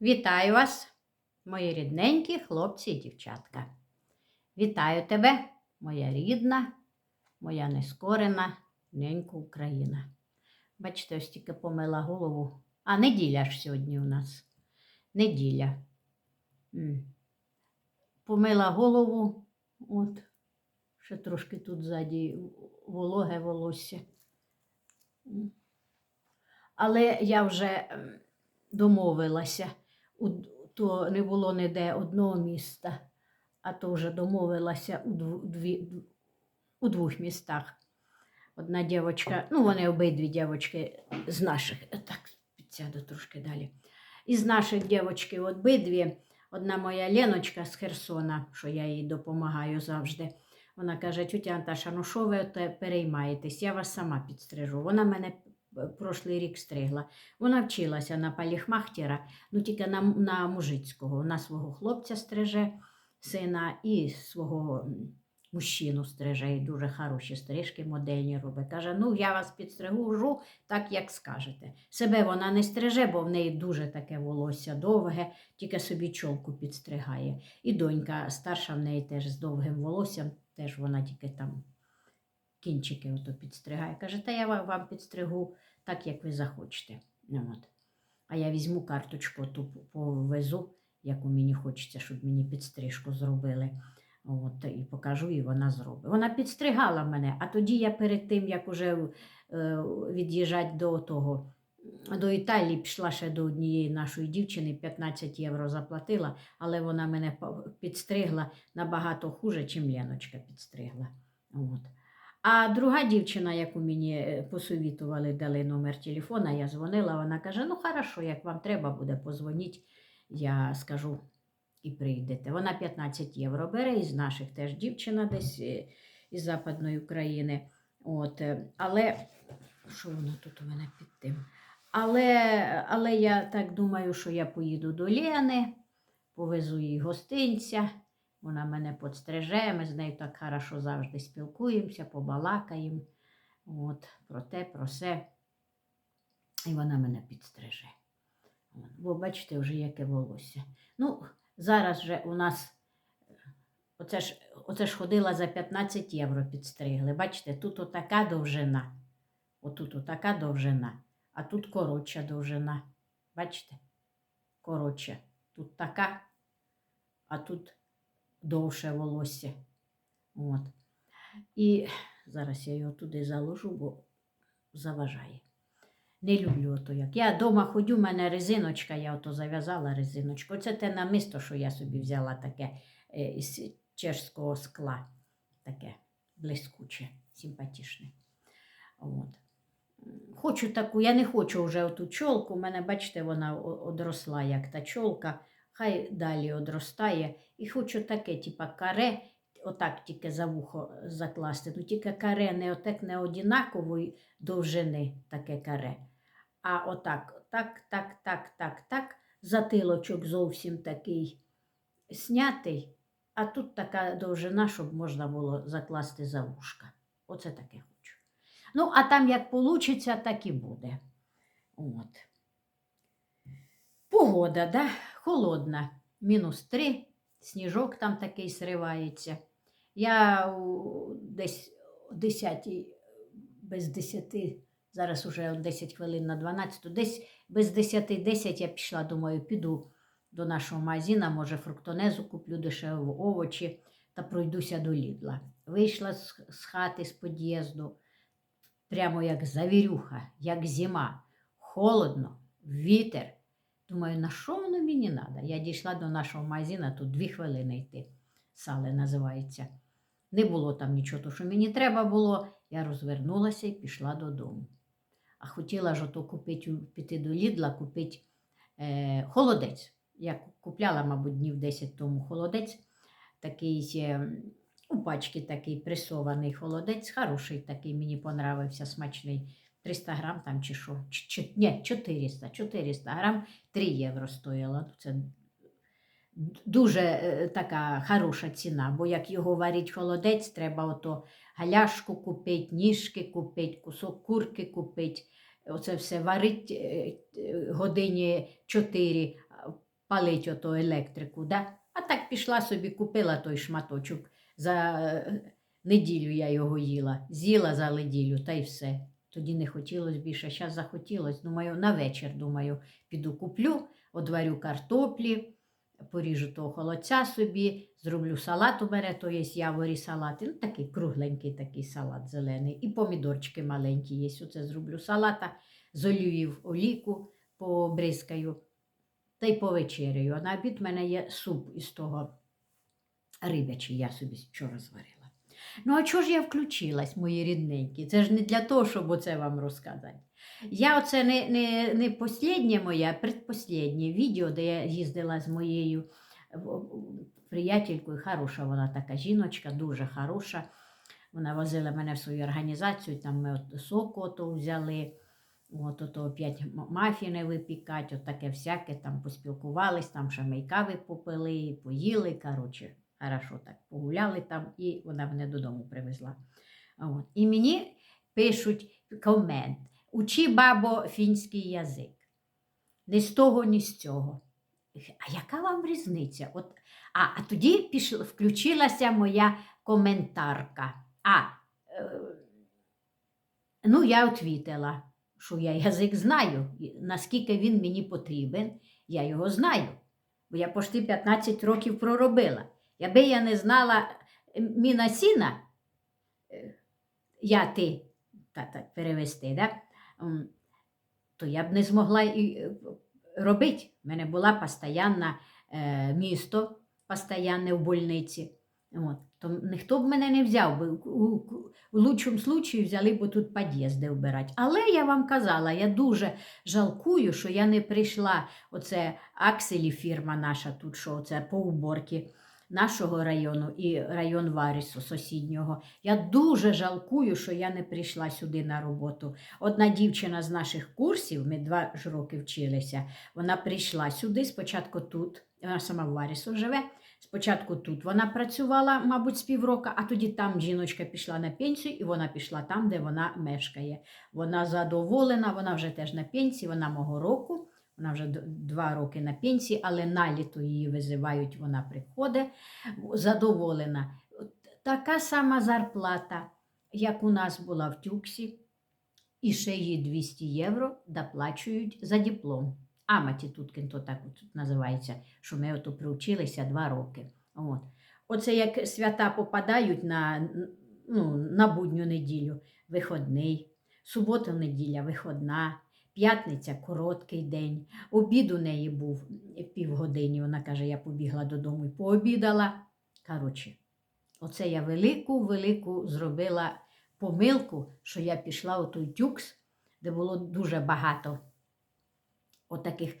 Вітаю вас, мої рідненькі хлопці і дівчатка. Вітаю тебе, моя рідна, моя нескорена ненька Україна. Бачите, ось тільки помила голову. А неділя ж сьогодні у нас. Неділя. Помила голову, от, ще трошки тут ззаді вологе волосся. Але я вже домовилася. То не було ніде одного міста, а то вже домовилася у, дві, у двох містах. Одна дівчинка, ну вони обидві дівчинки з наших, так, підсяду трошки далі. Із наших дівчинки обидві, одна моя Леночка з Херсона, що я їй допомагаю завжди. Вона каже: тютя Анташа, ну що ви переймаєтесь? Я вас сама підстрижу. Вона мене прошлий рік стригла. Вона вчилася на паліхмахтера, ну тільки на, на мужицького. Вона свого хлопця стриже, сина, і свого мужчину стриже, і дуже хороші стрижки модельні робить. Каже, ну я вас підстригу так, як скажете. Себе вона не стриже, бо в неї дуже таке волосся довге, тільки собі чолку підстригає. І донька старша в неї теж з довгим волоссям, теж вона тільки там кінчики ото підстригає. Каже, та я вам підстригу так, як ви захочете. Ну, От. А я візьму карточку, ту повезу, яку мені хочеться, щоб мені підстрижку зробили. От, і покажу, і вона зробить. Вона підстригала мене, а тоді я перед тим, як уже е, від'їжджати до того, до Італії, пішла ще до однієї нашої дівчини, 15 євро заплатила, але вона мене підстригла набагато хуже, чим Леночка підстригла. От. А друга дівчина, яку мені е, посовітували, дали номер телефона, я дзвонила, вона каже: ну хорошо, як вам треба буде, позвоніть, я скажу і прийдете. Вона 15 євро бере із наших теж дівчина десь е, із Западної України. От, е, але що воно тут у мене під тим? Але, але я так думаю, що я поїду до Лени, повезу їй гостинця. Вона мене подстриже, ми з нею так хорошо завжди спілкуємося, побалакаємо. От, про те, про все. І вона мене підстриже. Бо бачите, вже яке волосся. Ну, зараз же у нас оце ж, оце ж ходила за 15 євро підстригли. Бачите, тут отака довжина. Отут отака довжина, а тут коротша довжина. Бачите? Коротша. Тут така, а тут довше волосся. От. І зараз я його туди заложу, бо заважає. Не люблю ото як. Я вдома ходю, в мене резиночка, я ото зав'язала резиночку. Це те намисто, що я собі взяла таке е, із чешського скла. Таке блискуче, симпатичне. От. Хочу таку, я не хочу вже оту чолку. У мене, бачите, вона одросла, як та чолка. Хай далі одростає. І хочу таке, типа каре, отак тільки за вухо закласти. Ну тільки каре не отак не однакової довжини, таке каре. А отак, так, так, так, так, так. Затилочок зовсім такий снятий, а тут така довжина, щоб можна було закласти за вушка. Оце таке хочу. Ну, а там як вийде, так і буде. От. Погода, да? Холодна, мінус 3, сніжок там такий сривається. Я десь о 10, без 10, зараз уже 10 хвилин на 12, десь без 10-10 я пішла, думаю, піду до нашого магазина, може, фруктонезу куплю дешеву овочі та пройдуся до Лідла. Вийшла з хати, з під'їзду, прямо як завірюха, як зима, холодно, вітер. Думаю, на що воно мені треба? Я дійшла до нашого магазина, тут дві хвилини йти. Сале називається. Не було там нічого, то, що мені треба було. Я розвернулася і пішла додому. А хотіла ж ото купити, піти до Лідла, купити е, холодець. Я купляла, мабуть, днів 10 тому холодець. Такий е, у пачці такий пресований холодець, хороший такий, мені понравився, смачний. 300 грам там чи що? Ч- ч- ні, 400, 400 грам 3 євро стоїло. Ну, Це дуже е, така хороша ціна, бо як його варить холодець, треба ото галяшку купити, ніжки купити, кусок курки купити. Оце все варить е, е, годині 4, палить ото електрику. Да? А так пішла собі, купила той шматочок. За е, неділю я його їла, з'їла за неділю, та й все. Тоді не хотілося більше, зараз захотілося. Думаю, на вечір, думаю, піду куплю, одварю картоплі, поріжу того холодця собі, зроблю салат у мене, то є яворі салати. Ну, такий кругленький такий салат зелений. І помідорчики маленькі є. Оце зроблю салата, золюю в оліку, побризкаю та й повечеряю. А на обід в мене є суп із того рибячий, я собі вчора зварила. Ну, а чого ж я включилась, мої рідненькі? Це ж не для того, щоб оце вам розказати. Я оце не, не, не посліднє моє, а предпосліднє відео, де я їздила з моєю приятелькою. Хороша вона така жіночка, дуже хороша. Вона возила мене в свою організацію, там ми от соку ото взяли. От ото опять мафіни випікати, от таке всяке, там поспілкувались, там ще попили, поїли. Коротше, хорошо так погуляли там, і вона мене додому привезла. І мені пишуть комент: Учи, бабо, фінський язик. Ні з того, ні з цього. А яка вам різниця? От, а, а тоді пішла, включилася моя коментарка. А, е, ну, я відповіла, що я язик знаю, наскільки він мені потрібен, я його знаю. Бо я почти 15 років проробила. Якби я не знала міна сіна, е, я ти та, так перевести, да? то я б не змогла і е, робити. У мене була постійна е, місто, постійне в больниці. От. То ніхто б мене не взяв би. У лучшому случаю взяли б тут під'їзди вбирати. Але я вам казала, я дуже жалкую, що я не прийшла. Оце Акселі фірма наша тут, що оце по уборці нашого району і район Варісу сусіднього. Я дуже жалкую, що я не прийшла сюди на роботу. Одна дівчина з наших курсів, ми два ж роки вчилися, вона прийшла сюди, спочатку тут, вона сама в Варісу живе. Спочатку тут вона працювала, мабуть, з півроку, а тоді там жіночка пішла на пенсію, і вона пішла там, де вона мешкає. Вона задоволена, вона вже теж на пенсії, вона мого року, вона вже два роки на пенсії, але на літо її визивають, вона приходить задоволена. Така сама зарплата, як у нас була в Тюксі, і ще їй 200 євро доплачують за диплом. Аматі Туткін, то так от називається, що ми ото приучилися два роки. От. Оце як свята попадають на, ну, на будню неділю, виходний, субота, неділя, виходна, п'ятниця короткий день. Обід у неї був півгодині. Вона каже, я побігла додому і пообідала. Коротше, оце я велику, велику зробила помилку, що я пішла у той тюкс, де було дуже багато отаких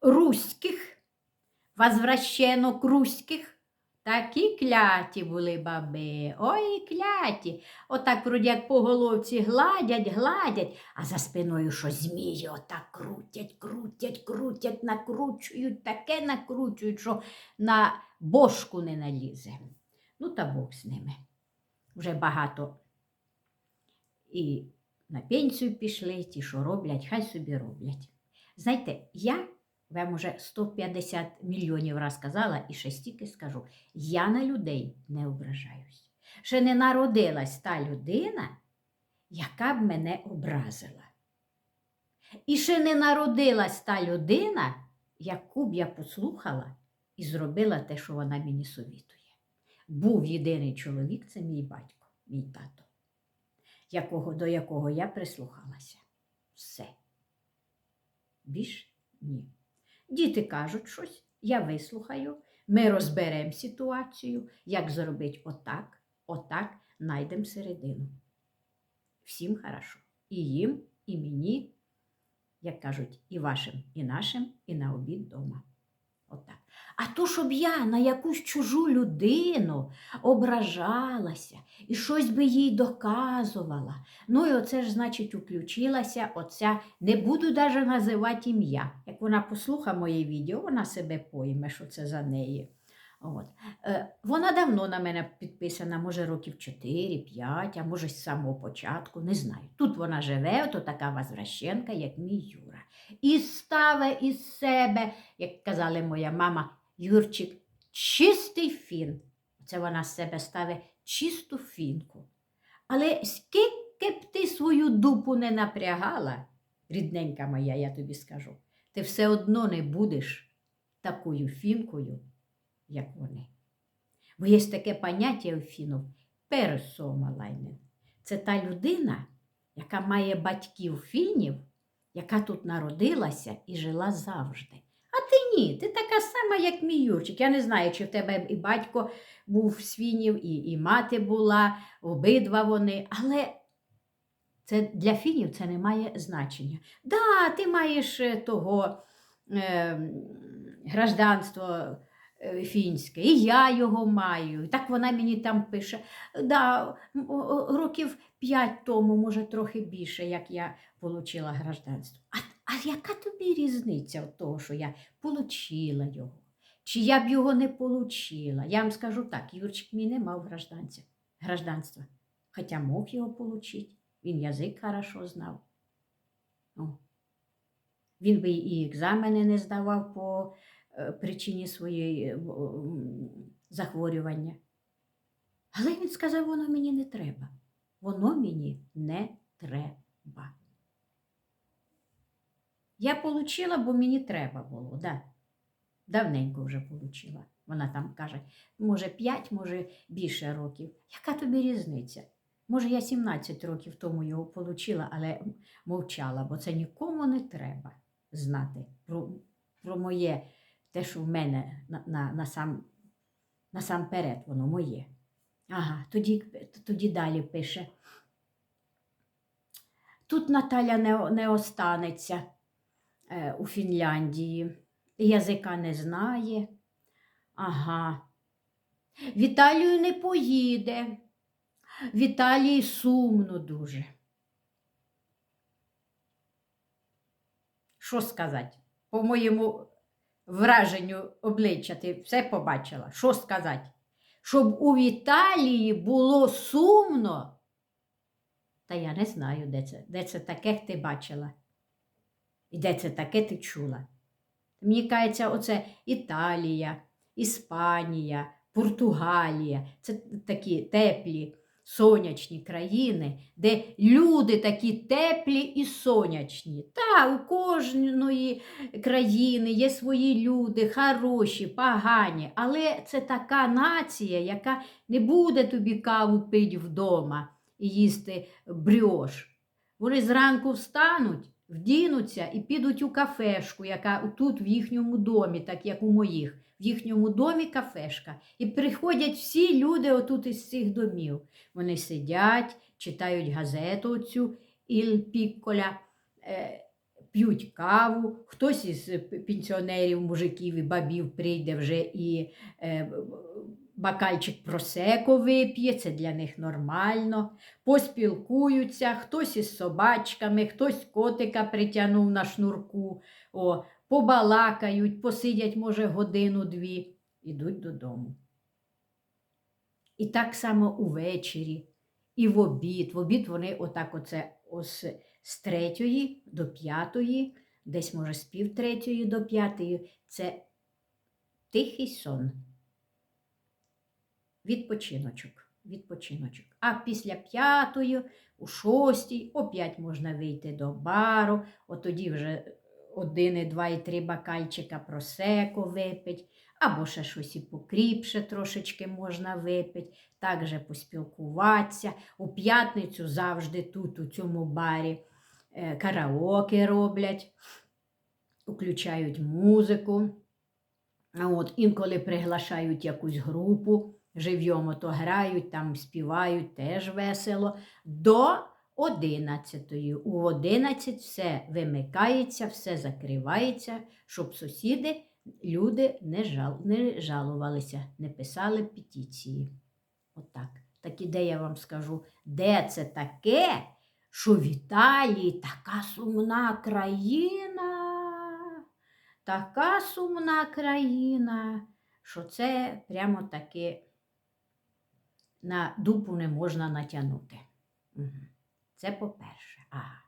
руських, возвращенок руських. Такі кляті були баби, ой кляті. Отак вроді як по головці гладять, гладять, а за спиною що змії отак крутять, крутять, крутять, накручують, таке накручують, що на бошку не налізе. Ну, та Бог з ними. Вже багато і на пенсію пішли, ті, що роблять, хай собі роблять. Знаєте, я вам уже 150 мільйонів раз казала і ще стільки скажу. Я на людей не ображаюсь. Ще не народилась та людина, яка б мене образила. І ще не народилась та людина, яку б я послухала і зробила те, що вона мені совітує. Був єдиний чоловік, це мій батько, мій тато, якого, до якого я прислухалася. Все. Більш ні. Діти кажуть щось, я вислухаю, ми розберемо ситуацію, як зробити отак, отак, знайдемо середину. Всім хорошо. І їм, і мені, як кажуть, і вашим, і нашим, і на обід вдома. Отак. А то, щоб я на якусь чужу людину ображалася і щось би їй доказувала. Ну і оце ж, значить, включилася оця, не буду навіть називати ім'я. Як вона послухає моє відео, вона себе пойме, що це за неї. От. Е, вона давно на мене підписана, може років 4-5, а може з самого початку, не знаю. Тут вона живе, то така возвращенка, як мій. І ставе із себе, як казала моя мама, Юрчик, чистий фін. Це вона з себе ставить чисту фінку. Але скільки б ти свою дупу не напрягала, рідненька моя, я тобі скажу, ти все одно не будеш такою фінкою, як вони. Бо є таке поняття у фінів персомалайнен. Це та людина, яка має батьків фінів, яка тут народилася і жила завжди. А ти ні, ти така сама, як мій Юрчик. Я не знаю, чи в тебе і батько був з фінів, і, і мати була, обидва вони, але це для фінів це не має значення. Да, ти маєш е, того е, гражданство фінське, і я його маю. Так вона мені там пише. Да, років п'ять тому, може, трохи більше, як я отримала гражданство. А, а яка тобі різниця від того, що я отримала його? Чи я б його не отримала? Я вам скажу так, Юрчик мій не мав гражданства, хоча мог його отримати. Він язик хорошо знав. О. Він би і екзамени не здавав по е, причині своєї е, захворювання. Але він сказав, воно мені не треба. Воно мені не треба. Я отримала, бо мені треба було, да. Давненько вже отримала. Вона там каже, може, 5, може, більше років. Яка тобі різниця? Може, я 17 років тому його отримала, але мовчала, бо це нікому не треба знати про, про моє, те, що в мене на, на, на сам, насамперед воно моє. Ага, тоді, тоді далі пише. Тут Наталя не, не останеться е, у Фінляндії, язика не знає. Ага. В Італію не поїде. В Італії сумно дуже. Що сказати? По моєму враженню обличчя ти все побачила. Що сказати? Щоб у Італії було сумно. Та я не знаю, де це, де це таке ти бачила. І де це таке ти чула. Мені кажеться, оце Італія, Іспанія, Португалія. Це такі теплі, сонячні країни, де люди такі теплі і сонячні. Та, у кожної країни є свої люди, хороші, погані, але це така нація, яка не буде тобі каву пити вдома і їсти брьош. Вони зранку встануть, вдінуться і підуть у кафешку, яка тут в їхньому домі, так як у моїх. В їхньому домі кафешка. І приходять всі люди отут із цих домів. Вони сидять, читають газету цю Іль Пікколя, е, п'ють каву. Хтось із пенсіонерів, мужиків і бабів прийде вже і е, бакальчик просеко вип'є, це для них нормально. Поспілкуються, хтось із собачками, хтось котика притягнув на шнурку. О, побалакають, посидять, може, годину-дві, ідуть додому. І так само увечері, і в обід. В обід вони отак оце ось з третьої до п'ятої, десь, може, з пів третьої до п'ятої. Це тихий сон. Відпочиночок. Відпочиночок. А після п'ятої, у шостій, опять можна вийти до бару, от тоді вже один, і два, і три бакальчика просеко випить, або ще щось і покріпше трошечки можна випити, так же поспілкуватися. У п'ятницю завжди тут, у цьому барі, е, караоке роблять, включають музику. От, інколи приглашають якусь групу, живьомо то грають, там співають, теж весело. До 11. У 11 все вимикається, все закривається, щоб сусіди, люди не, жал, не жалувалися, не писали петиції. Отак. Так і де я вам скажу, де це таке, що в Італії така сумна країна, така сумна країна, що це прямо таки на дупу не можна натягнути. Мгм. Це по-перше. Ага.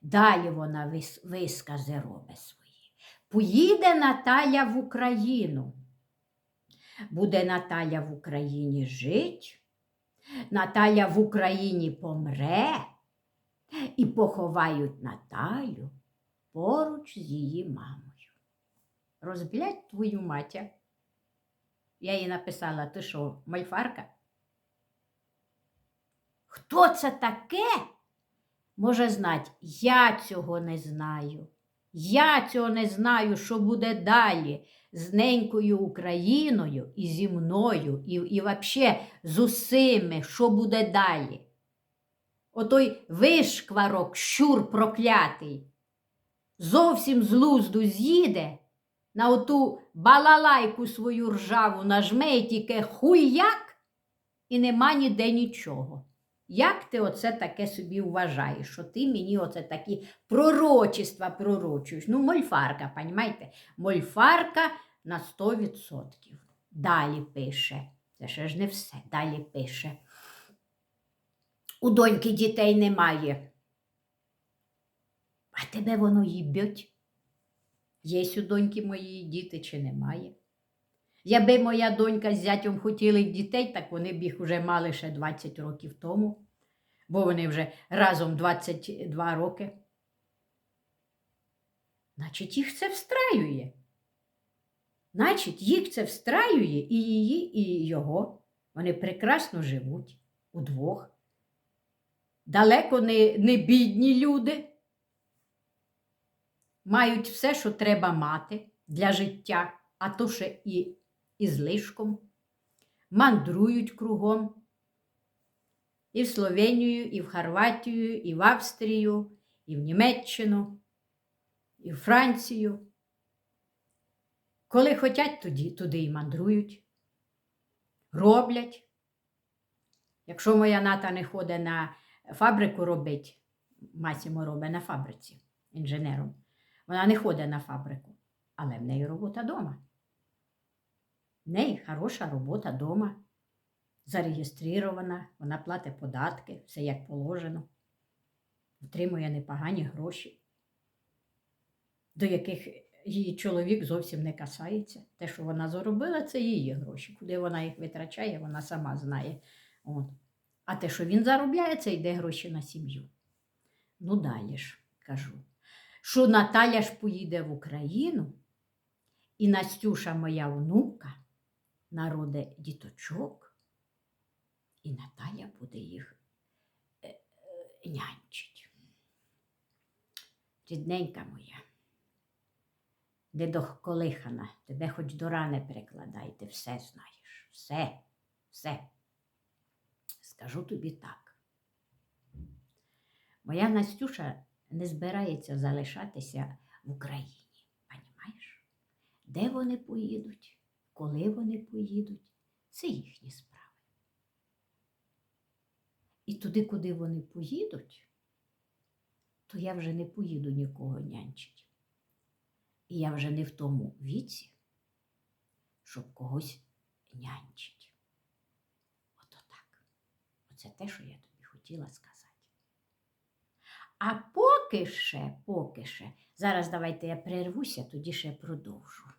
далі вона вис- вискази робить свої. Поїде Наталя в Україну. Буде Наталя в Україні жить, Наталя в Україні помре і поховають Наталю поруч з її мамою. Розблять твою матір. Я їй написала, ти що, мальфарка? Хто це таке? Може знати, я цього не знаю. Я цього не знаю, що буде далі з ненькою Україною і зі мною, і, і взагалі з усіми, що буде далі. Отой вишкварок, щур проклятий, зовсім з лузду з'їде, на оту балалайку свою ржаву нажме і тільки хуяк, і нема ніде нічого. Як ти оце таке собі вважаєш, що ти мені оце такі пророчества пророчуєш? Ну, мольфарка, понімаєте? Мольфарка на 100%. Далі пише. Це ще ж не все. Далі пише. У доньки дітей немає. А тебе воно їбьоть. Є у доньки моєї діти чи немає? Якби моя донька з зятем хотіли дітей, так вони б їх вже мали ще 20 років тому, бо вони вже разом 22 роки. Значить, їх це встраює. Значить, їх це встраює і її, і його. Вони прекрасно живуть удвох. Далеко не, не бідні люди. Мають все, що треба мати для життя, а то ще і, і злишком. Мандрують кругом. І в Словенію, і в Хорватію, і в Австрію, і в Німеччину, і в Францію. Коли хотять, тоді туди і мандрують, роблять. Якщо моя ната не ходить на фабрику робить, Масімо робить на фабриці інженером, вона не ходить на фабрику, але в неї робота вдома. В неї хороша робота вдома, зареєстрована, вона платить податки, все як положено, отримує непогані гроші, до яких її чоловік зовсім не касається. Те, що вона заробила, це її гроші. Куди вона їх витрачає, вона сама знає. От. А те, що він заробляє, це йде гроші на сім'ю. Ну, далі ж кажу, що Наталя ж поїде в Україну, і Настюша, моя внука, народе діточок, і Наталя буде їх е, е, нянчить. Рідненька моя, недоколихана, тебе хоч до рани перекладай, ти все знаєш, все, все. Скажу тобі так. Моя Настюша не збирається залишатися в Україні. Понімаєш? Де вони поїдуть, коли вони поїдуть, це їхні справи. І туди, куди вони поїдуть, то я вже не поїду нікого нянчить. І я вже не в тому віці, щоб когось нянчить. Ото так. Оце те, що я тобі хотіла сказати. А поки ще, поки ще, зараз давайте я перервуся, тоді ще продовжу.